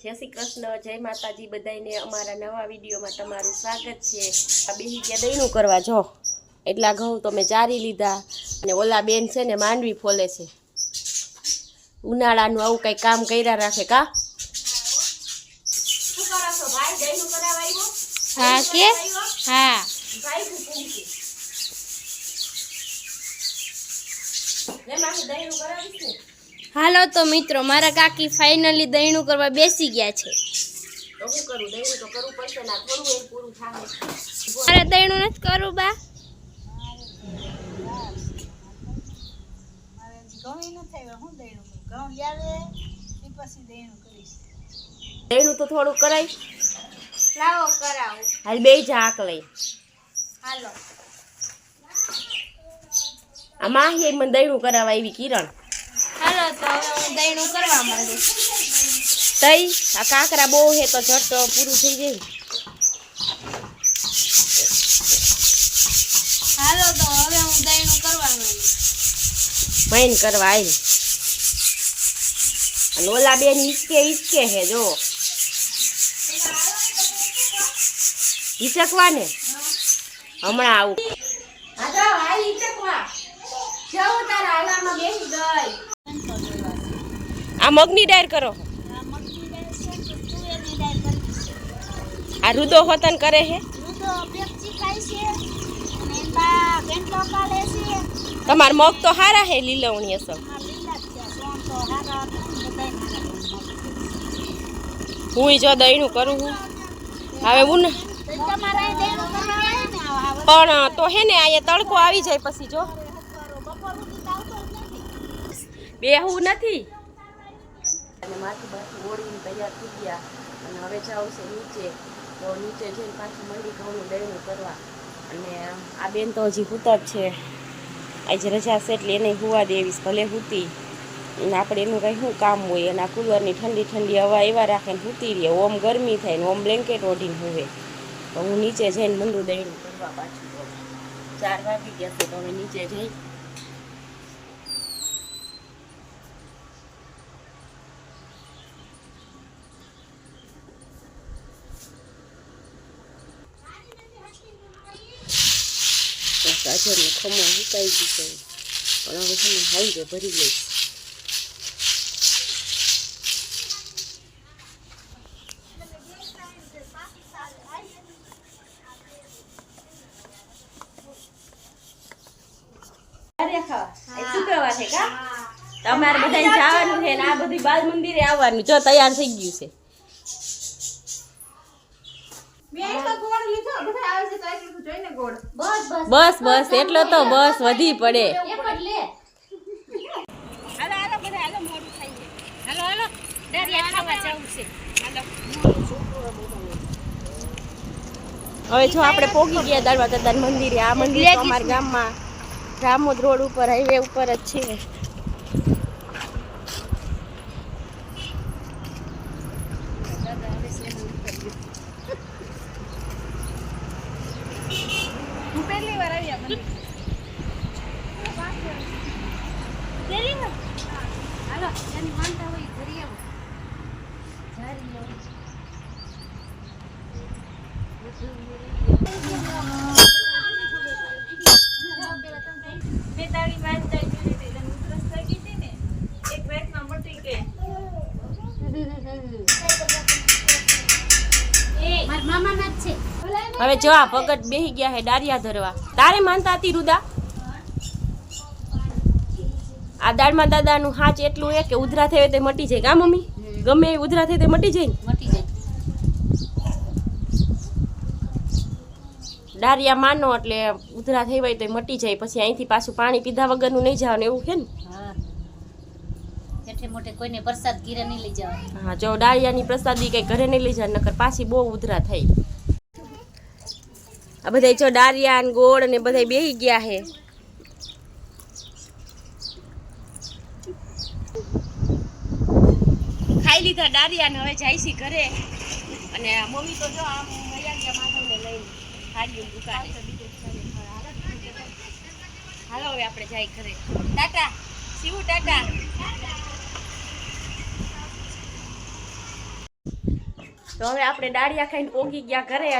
જય શ્રી કૃષ્ણ જય માતાજી બધાને અમારા નવા વિડીયોમાં તમારું સ્વાગત છે. આ બેહી ગયા દહીંનું કરવા જો. એટલા ઘઉં તો મેં ચારી લીધા અને ઓલા બેન છે ને માંડવી ફોલે છે. ઉનાળાનું આવું કંઈ કામ કર્યા રાખે કા? હા કે? હા. મેં મારે દહીણું કરાવીશ? ને હાલો તો મિત્રો મારા કાકી ફાઇનલી દહીણું કરવા બેસી ગયા છે. તો દહીણું તો કરવું પડશે ને આ થોડું એ પૂરું થાય. મારે દહીણું નથી કરવું બા. દહીણું તો થોડું કરાય. લાવો કરાવું. હાલ બે ઝાક લઈ. હાલો. આ માહી મને દહીણું કરાવવા આવી કિરણ. હાલો તો હું દહીણું કરવા માંડું. તઈ આ કાંકરા બહુ છે તો ઝટ પૂરું થઈ જાય. હાલો તો હવે હું દહીણું કરવા માંડું. મૈન કરવા આવી. અને ઓલા બેન ઈચકે ઈચકે હે જો હિસકવા ને હમણાં આવું આ મગની ડાયર કરો. આ રુદો હોતન કરે હે? તમાર મગ તો હારા હે લીલવણી અસર હું જો દહીણું કરું હું. હવે હું પણ તો હે ને અહીંયા તડકો આવી જાય પછી જો. બેહવું નથી. અને માથું બાથું ઓળીને તૈયાર થઈ ગયા. અને હવે જાઉં છે નીચે. તો નીચે જઈને પાછું મંડી ઘઉંનું દહીણું કરવા. અને આ બેન તો હજી હુતર છે. આજે રજા છે એટલે એને હુવા દેવીશ, ભલે હુતી. અને આપણે એનું કંઈ શું કામ હોય? અને આ કુલરની ઠંડી ઠંડી હવા એવા રાખે ને હુતી રહીએ ઓમ ગરમી થાય ને ઓમ બ્લેન્કેટ ઓઢીને હોવે. તો હું નીચે જઈને મંડું દહીણું કરવા પાછું ચાર વાગી ગયા છે તો હવે નીચે જઈ. ગાજરનો ખમો સુકાઈ ગયો છે. પણ હવે છે ને હાઈવે ભરી લઈશ. તમારે બધા જવાનું છે ને આ બધી બાલ મંદિરે આવવાનું, જો તૈયાર થઈ ગયું છે. બસ બસ. એટલો તો બસ વધી પડે. હવે જો આપણે પોગી ગયા દાદા દાદા મંદિરે. આ મંદિર અમારા ગામમાં રામોદ રોડ ઉપર હાઈવે ઉપર જ છે. હવે જો આ ભગત બેહી ગયા હે ડારિયા ધરવા. તારે માનતા હતી રુદા? આ દાળમાં દાદાનું હાચ એટલું હે કે ઉધરા થાય તો મટી જાય. કા મમ્મી? ગમે એ ઉધરા થાય તે મટી જાય ને? ડારિયા માનો એટલે ઉધરા થઈ હોય તો મટી જાય. પછી અહીંથી પાછું પાણી પીધા વગરનું નહીં જવાનું એવું છે ને? મોટે મોટે કોઈને પ્રસાદ ઘીરે નહીં લઈ જવા હા જો ડાળિયાની પ્રસાદી કઈ ઘરે નહીં લઈ જાય નકર પાછી બહુ ઉધરા થઈ આ બધા જો ડારિયા ને ગોળ ને બધા બેહી ગયા હે. લીધા ડારિયા ને હવે જાય છે ઘરે. અને મમ્મી તો જો આમ ગયા માધવને લઈને હાડીઓ દુકાને. હાલો હવે આપણે જાય ઘરે. ટાટા. શિવ, ટાટા. તો હવે આપણે દાળિયા ખાઈને ઓગી ગયા ઘરે.